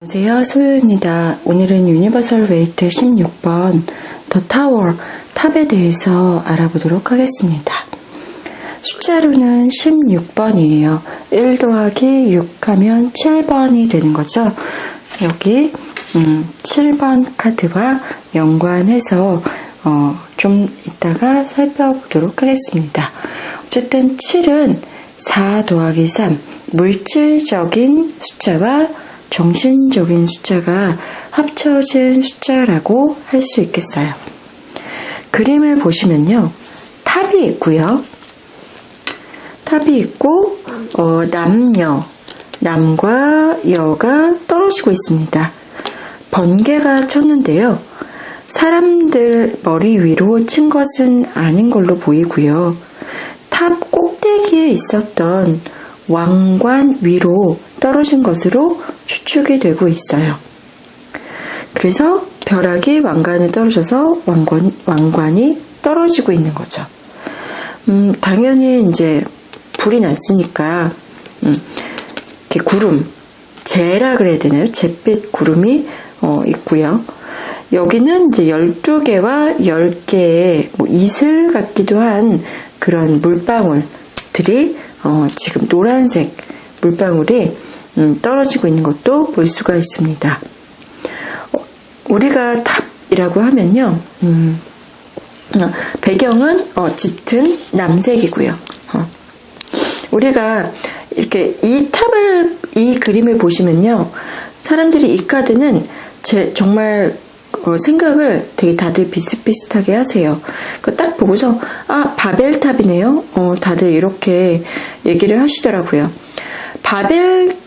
안녕하세요. 소요입니다. 오늘은 유니버설 웨이트 16번 더 타워 탑에 대해서 알아보도록 하겠습니다. 숫자로는 16번이에요. 1 더하기 6 하면 7번이 되는 거죠. 여기 음, 7번 카드와 연관해서 어, 좀 이따가 살펴보도록 하겠습니다. 어쨌든 7은 4 더하기 3 물질적인 숫자와 정신적인 숫자가 합쳐진 숫자라고 할 수 있겠어요. 그림을 보시면요. 탑이 있고요. 탑이 있고 어, 남녀, 남과 여가 떨어지고 있습니다. 번개가 쳤는데요. 사람들 머리 위로 친 것은 아닌 걸로 보이고요. 탑 꼭대기에 있었던 왕관 위로 떨어진 것으로 추측이 되고 있어요. 그래서 벼락이 왕관에 떨어져서 왕관, 왕관이 떨어지고 있는 거죠. 음, 당연히 이제 불이 났으니까, 음, 이렇게 구름, 재라 그래야 되나요? 잿빛 구름이 어, 있고요. 여기는 이제 12개와 10개의 뭐 이슬 같기도 한 그런 물방울들이 어, 지금 노란색 물방울이 음, 떨어지고 있는 것도 볼 수가 있습니다. 어, 우리가 탑이라고 하면요. 음, 어, 배경은 어, 짙은 남색이고요. 어. 우리가 이렇게 이 탑을 이 그림을 보시면요. 사람들이 이 카드는 제 정말 어, 생각을 되게 다들 비슷비슷하게 하세요. 딱 보고서 아 바벨탑이네요. 어, 다들 이렇게 얘기를 하시더라고요. 바벨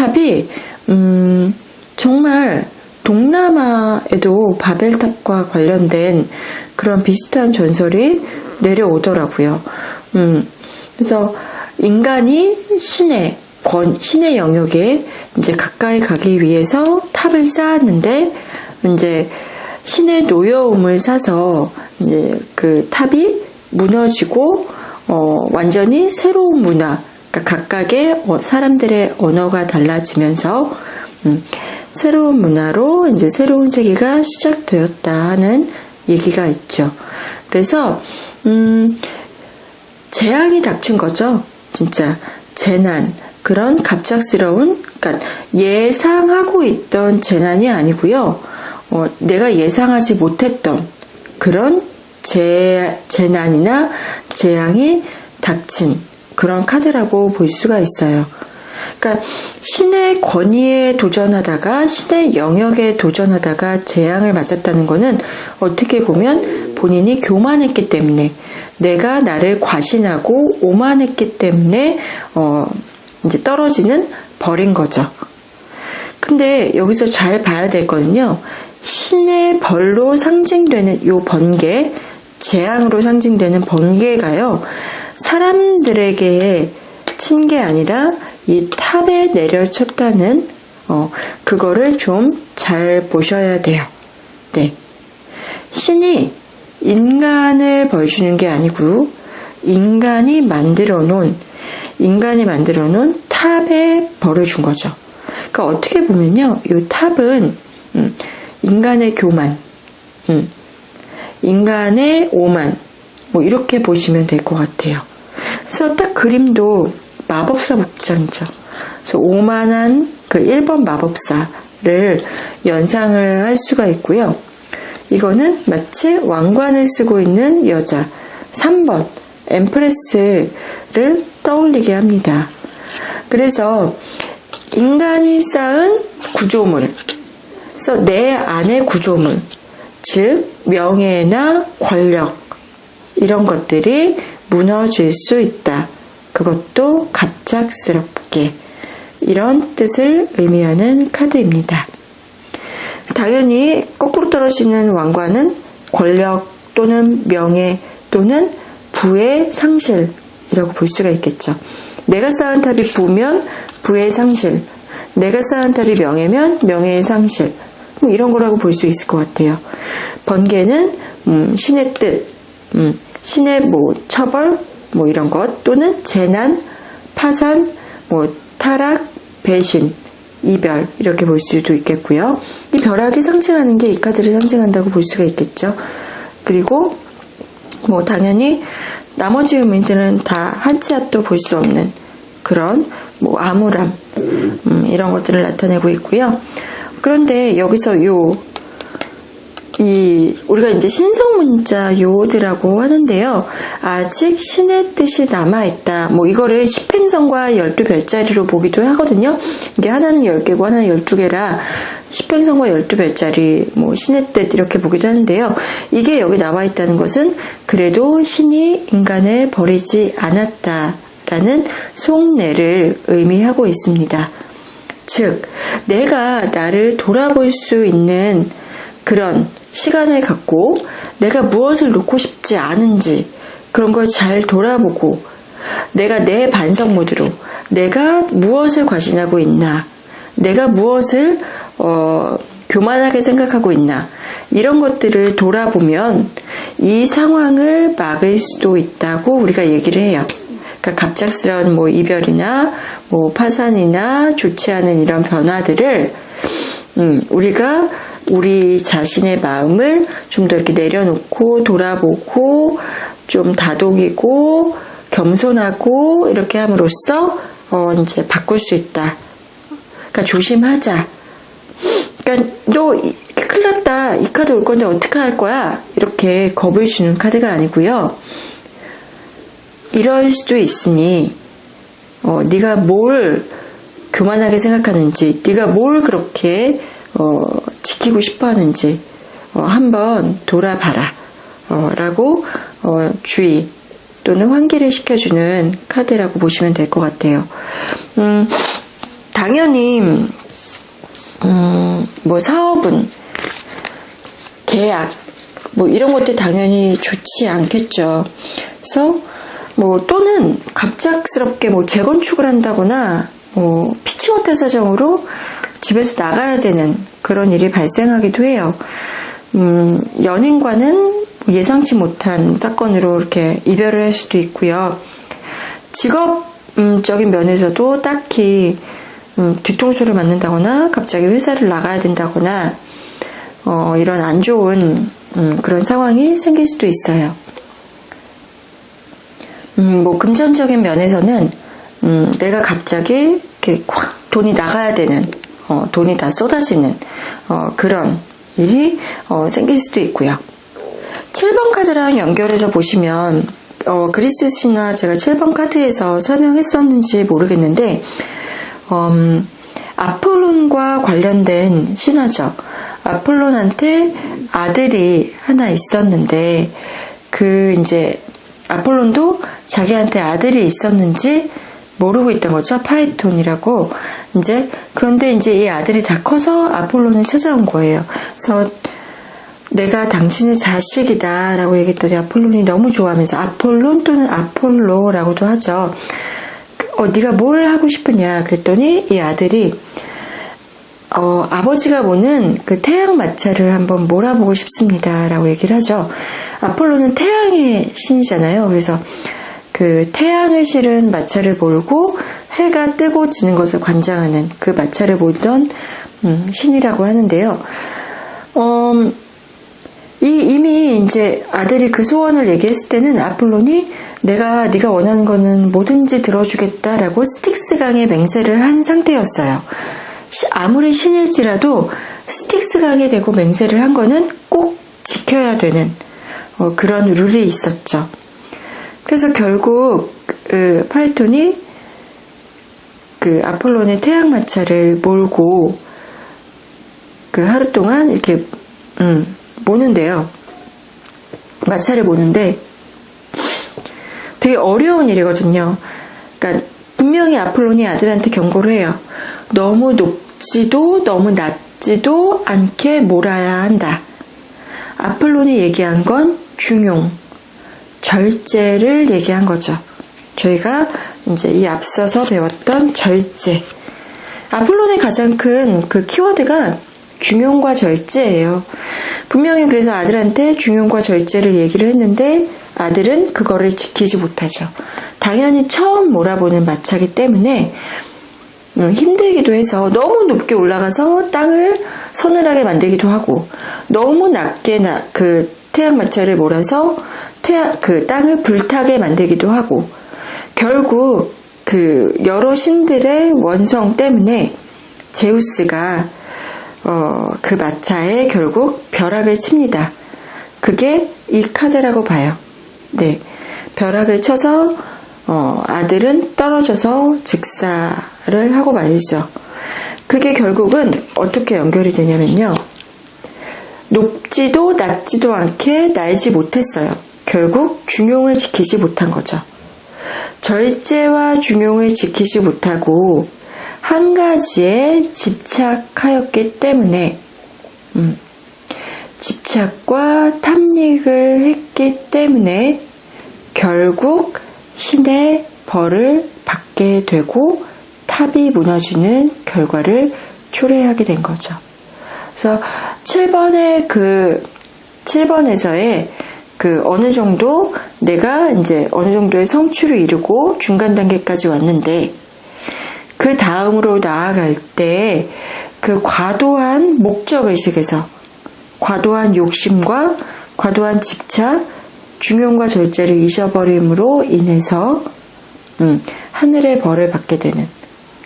탑이 음, 정말 동남아에도 바벨탑과 관련된 그런 비슷한 전설이 내려오더라고요. 음, 그래서 인간이 신의 권, 신의 영역에 이제 가까이 가기 위해서 탑을 쌓았는데 이제 신의 노여움을 사서 이제 그 탑이 무너지고 어, 완전히 새로운 문화, 그러니까 각각의 어, 사람들의 언어가 달라지면서 음, 새로운 문화로 이제 새로운 세계가 시작되었다 하는 얘기가 있죠. 그래서 음, 재앙이 닥친 거죠. 진짜 재난 그런 갑작스러운 그러니까 예상하고 있던 재난이 아니고요. 어, 내가 예상하지 못했던 그런 재, 재난이나 재앙이 닥친 그런 카드라고 볼 수가 있어요. 그러니까 신의 권위에 도전하다가 신의 영역에 도전하다가 재앙을 맞았다는 것은 어떻게 보면 본인이 교만했기 때문에 내가 나를 과신하고 오만했기 때문에 어 이제 떨어지는 벌인 거죠. 근데 여기서 잘 봐야 될 거는요. 신의 벌로 상징되는 요 번개, 재앙으로 상징되는 번개가요. 사람들에게 친 게 아니라 이 탑에 내려쳤다는 어, 그거를 좀 잘 보셔야 돼요. 네. 신이 인간을 벌주는 게 아니고 인간이 만들어 놓은 인간이 만들어 놓은 탑에 벌을 준 거죠. 그러니까 어떻게 보면요. 이 탑은 음, 인간의 교만, 음, 인간의 오만, 뭐 이렇게 보시면 될 것 같아요. 그래서 딱 그림도 마법사 복장이죠. 그래서 오만한 그 1번 마법사를 연상을 할 수가 있고요. 이거는 마치 왕관을 쓰고 있는 여자 3번 엠프레스를 떠올리게 합니다. 그래서 인간이 쌓은 구조물, 그래서 내 안의 구조물, 즉 명예나 권력 이런 것들이 무너질 수 있다. 그것도 갑작스럽게 이런 뜻을 의미하는 카드입니다. 당연히 거꾸로 떨어지는 왕관은 권력 또는 명예 또는 부의 상실이라고 볼 수가 있겠죠. 내가 쌓은 탑이 부면 부의 상실, 내가 쌓은 탑이 명예면 명예의 상실, 뭐 이런 거라고 볼 수 있을 것 같아요. 번개는 음, 신의 뜻, 음, 신의 뭐 처벌, 뭐 이런 것 또는 재난, 파산, 뭐 타락, 배신 이별 이렇게 볼 수도 있겠고요. 이 벼락이 상징하는 게 이 카드를 상징한다고 볼 수가 있겠죠. 그리고 뭐 당연히 나머지 의미들은 다 한치 앞도 볼 수 없는 그런 뭐 암울함 음, 이런 것들을 나타내고 있고요. 그런데 여기서 요 이 우리가 이제 신성 문자 요드라고 하는데요. 아직 신의 뜻이 남아 있다. 뭐 이거를 십행성과 열두 별자리로 보기도 하거든요. 이게 하나는 열 개고 하나는 열두 개라 십행성과 열두 별자리, 뭐 신의 뜻 이렇게 보기도 하는데요. 이게 여기 나와 있다는 것은 그래도 신이 인간을 버리지 않았다라는 속내를 의미하고 있습니다. 즉, 내가 나를 돌아볼 수 있는 그런 시간을 갖고 내가 무엇을 놓고 싶지 않은지 그런 걸 잘 돌아보고 내가 내 반성 모드로 내가 무엇을 과신하고 있나 내가 무엇을 어, 교만하게 생각하고 있나 이런 것들을 돌아보면 이 상황을 막을 수도 있다고 우리가 얘기를 해요. 그러니까 갑작스러운 뭐 이별이나 뭐 파산이나 좋지 않은 이런 변화들을 음, 우리가 우리 자신의 마음을 좀 더 이렇게 내려놓고 돌아보고 좀 다독이고 겸손하고 이렇게 함으로써 어 이제 바꿀 수 있다. 그러니까 조심하자. 그러니까 너 이- 큰일 났다. 이 카드 올 건데 어떻게 할 거야? 이렇게 겁을 주는 카드가 아니고요. 이럴 수도 있으니 어, 네가 뭘 교만하게 생각하는지, 네가 뭘 그렇게 어, 지키고 싶어 하는지 어, 한번 돌아봐라. 어, 라고 어, 주의 또는 환기를 시켜주는 카드라고 보시면 될 것 같아요. 음, 당연히 음, 뭐 사업은 계약 뭐 이런 것들 당연히 좋지 않겠죠. 그래서 뭐 또는 갑작스럽게 뭐 재건축을 한다거나 뭐 피치 못할 사정으로 집에서 나가야 되는 그런 일이 발생하기도 해요. 음, 연인과는 예상치 못한 사건으로 이렇게 이별을 할 수도 있고요. 직업적인 면에서도 딱히 음, 뒤통수를 맞는다거나 갑자기 회사를 나가야 된다거나 어, 이런 안 좋은 음, 그런 상황이 생길 수도 있어요. 음, 뭐 금전적인 면에서는 음, 내가 갑자기 이렇게 확 돈이 나가야 되는 어, 돈이 다 쏟아지는 어, 그런 일이 어, 생길 수도 있고요. 7번 카드랑 연결해서 보시면 어, 그리스 신화 제가 7번 카드에서 설명했었는지 모르겠는데 음, 아폴론과 관련된 신화죠. 아폴론한테 아들이 하나 있었는데 그 이제 아폴론도 자기한테 아들이 있었는지 모르고 있던 거죠. 파이톤이라고. 이제 그런데 이제 이 아들이 다 커서 아폴론을 찾아온 거예요. 그래서 내가 당신의 자식이다라고 얘기했더니 아폴론이 너무 좋아하면서 아폴론 또는 아폴로라고도 하죠. 어, 네가 뭘 하고 싶으냐 그랬더니 이 아들이 어, 아버지가 보는 그 태양 마차를 한번 몰아보고 싶습니다라고 얘기를 하죠. 아폴로는 태양의 신이잖아요. 그래서 그 태양을 실은 마차를 몰고 해가 뜨고 지는 것을 관장하는 그 마차를 몰던 음, 신이라고 하는데요. 어, 이 이미 이제 아들이 그 소원을 얘기했을 때는 아폴론이 내가 네가 원하는 거는 뭐든지 들어주겠다라고 스틱스 강에 맹세를 한 상태였어요. 시- 아무리 신일지라도 스틱스 강에 대고 맹세를 한 거는 꼭 지켜야 되는 어, 그런 룰이 있었죠. 그래서 결국 그 파이톤이 그 아폴론의 태양 마차를 몰고 그 하루 동안 이렇게 음, 모는데요. 마차를 모는데 되게 어려운 일이거든요. 그러니까 분명히 아폴론이 아들한테 경고를 해요. 너무 높지도 너무 낮지도 않게 몰아야 한다. 아폴론이 얘기한 건 중용, 절제를 얘기한 거죠. 저희가 이제 이 앞서서 배웠던 절제. 아폴론의 가장 큰 그 키워드가 중용과 절제예요. 분명히 그래서 아들한테 중용과 절제를 얘기를 했는데 아들은 그거를 지키지 못하죠. 당연히 처음 몰아보는 마차기 때문에 음, 힘들기도 해서 너무 높게 올라가서 땅을 서늘하게 만들기도 하고 너무 낮게 나, 그 태양 마찰을 몰아서 태양 그 땅을 불타게 만들기도 하고 결국 그 여러 신들의 원성 때문에 제우스가 어, 그 마차에 결국 벼락을 칩니다. 그게 이 카드라고 봐요. 네. 벼락을 쳐서 어, 아들은 떨어져서 즉사를 하고 말이죠. 그게 결국은 어떻게 연결이 되냐면요. 높지도 낮지도 않게 날지 못했어요. 결국 중용을 지키지 못한 거죠. 절제와 중용을 지키지 못하고 한 가지에 집착하였기 때문에 음, 집착과 탐닉을 했기 때문에 결국 신의 벌을 받게 되고 탑이 무너지는 결과를 초래하게 된 거죠. 그래서 7번의 그 7번에서의 그 어느 정도 내가 이제 어느 정도의 성취를 이루고 중간 단계까지 왔는데 그 다음으로 나아갈 때 그 과도한 목적 의식에서 과도한 욕심과 과도한 집착, 중용과 절제를 잊어버림으로 인해서 음, 하늘의 벌을 받게 되는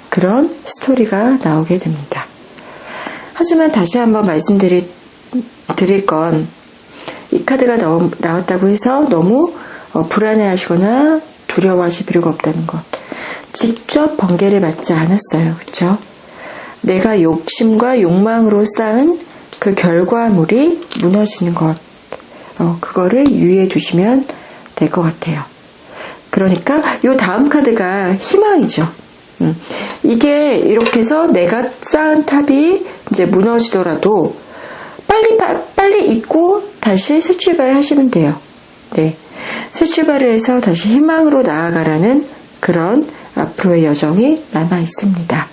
그런 스토리가 나오게 됩니다. 하지만 다시 한번 말씀드릴 드릴 건 이 카드가 나왔다고 해서 너무 어, 불안해 하시거나 두려워하실 필요가 없다는 것. 직접 번개를 맞지 않았어요. 그렇죠? 내가 욕심과 욕망으로 쌓은 그 결과물이 무너지는 것. 어, 그거를 유의해 주시면 될 것 같아요. 그러니까 요 다음 카드가 희망이죠. 음, 이게 이렇게 해서 내가 쌓은 탑이 이제 무너지더라도 빨리 빨리 잊고 다시 새 출발을 하시면 돼요. 네. 새 출발을 해서 다시 희망으로 나아가라는 그런 앞으로의 여정이 남아 있습니다.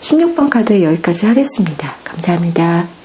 16번 카드 여기까지 하겠습니다. 감사합니다.